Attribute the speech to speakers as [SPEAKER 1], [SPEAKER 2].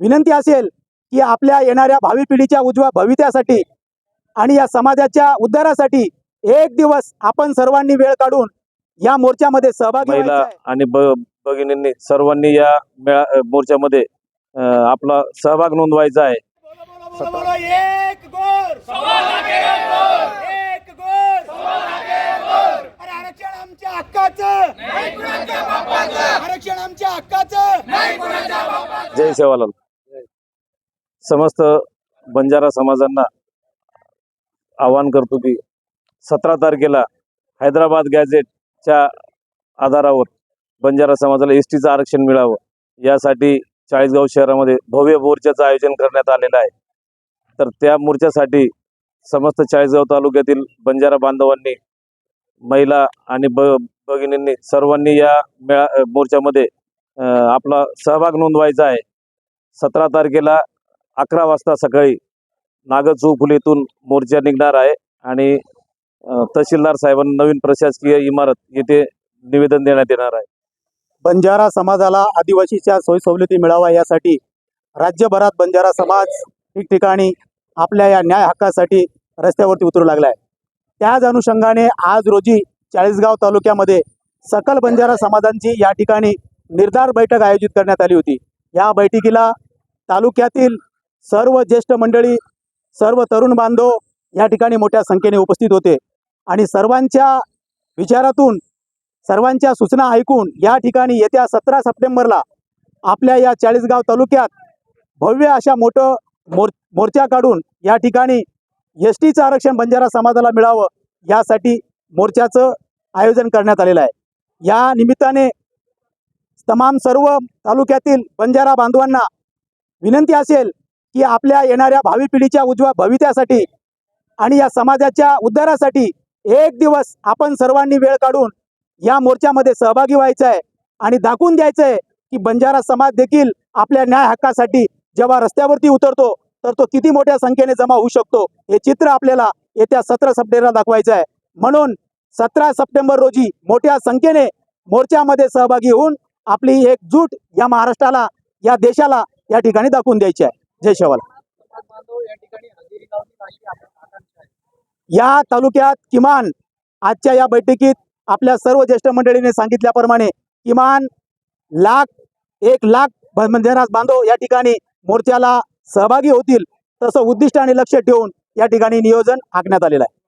[SPEAKER 1] विनंती असेल की आपल्या येणाऱ्या भावी पिढीच्या उज्ज्वल भवित्यासाठी आणि या समाजाच्या उद्धारासाठी एक दिवस आपण सर्वांनी वेळ काढून या मोर्चामध्ये सहभागी
[SPEAKER 2] महिला
[SPEAKER 1] व्हायचं आहे.
[SPEAKER 2] आणि भगिनींनी सर्वांनी या मोर्चामध्ये आपला सहभाग नोंदवायचा आहे.
[SPEAKER 1] बोलो, बोलो, एक गोर. एक गोर. अरे आरक्षण आमच्या हक्काचं. आरक्षण आमच्या हक्काचं.
[SPEAKER 2] जय सेवालाल. समस्त बंजारा समाजांना आवाहन करतो की सतरा तारखेला हैदराबाद गॅझेटच्या आधारावर बंजारा समाजाला एस टीचं आरक्षण मिळावं. यासाठी चाळीसगाव शहरामध्ये भव्य मोर्चाचं आयोजन करण्यात आलेलं आहे. तर त्या मोर्चासाठी समस्त चाळीसगाव तालुक्यातील बंजारा बांधवांनी महिला आणि ब भगिनींनी सर्वांनी या मेळा मोर्चामध्ये आपला सहभाग नोंदवायचा आहे. सतरा तारखेला अकरा वाजता सकाळी नागचू फुलेतून मोर्चा निघणार आहे आणि तहसीलदार साहेबांना नवीन प्रशासकीय इमारत येथे निवेदन देण्यात येणार आहे.
[SPEAKER 1] बंजारा समाजाला आदिवासीच्या सोयी सवलती मिळावा यासाठी राज्यभरात बंजारा समाज ठिकठिकाणी आपल्या या न्याय हक्कासाठी रस्त्यावरती उतरू लागला आहे. त्याच अनुषंगाने आज रोजी चाळीसगाव तालुक्यामध्ये सकल बंजारा समाजांची या ठिकाणी निर्धार बैठक आयोजित करण्यात आली होती. या बैठकीला तालुक्यातील सर्व ज्येष्ठ मंडळी सर्व तरुण बांधव या ठिकाणी मोठ्या संख्येने उपस्थित होते. आणि सर्वांच्या विचारातून सर्वांच्या सूचना ऐकून या ठिकाणी येत्या सतरा सप्टेंबरला आपल्या या चाळीसगाव तालुक्यात भव्य अशा मोठं मोर मोर्चा काढून या ठिकाणी एस टीचं आरक्षण बंजारा समाजाला मिळावं यासाठी मोर्चाचं आयोजन करण्यात आलेलं आहे. या निमित्ताने तमाम सर्व तालुक्यातील बंजारा बांधवांना विनंती असेल की आपल्या येणाऱ्या भावी पिढीच्या उज्ज्वल भवित्यासाठी आणि या समाजाच्या उद्धारासाठी एक दिवस आपण सर्वांनी वेळ काढून या मोर्चामध्ये सहभागी व्हायचं आहे आणि दाखवून द्यायचं आहे की बंजारा समाज देखील आपल्या न्याय हक्कासाठी जेव्हा रस्त्यावरती उतरतो तर तो किती मोठ्या संख्येने जमा होऊ शकतो हे चित्र आपल्याला येत्या सतरा सप्टेंबरला दाखवायचं आहे म्हणून सतरा सप्टेंबर रोजी मोठ्या संख्येने मोर्चामध्ये सहभागी होऊन आपली एकजूट या महाराष्ट्राला या देशाला या ठिकाणी दाखवून द्यायची आहे. जय शेवाला. या तालुक्यात किमान आजच्या या बैठकीत आपल्या सर्व ज्येष्ठ मंडळीने सांगितल्याप्रमाणे किमान लाख एक लाख ब- बांधव या ठिकाणी मोर्चाला सहभागी होतील तसं उद्दिष्ट आणि लक्ष ठेवून या ठिकाणी नियोजन आखण्यात आलेलं आहे.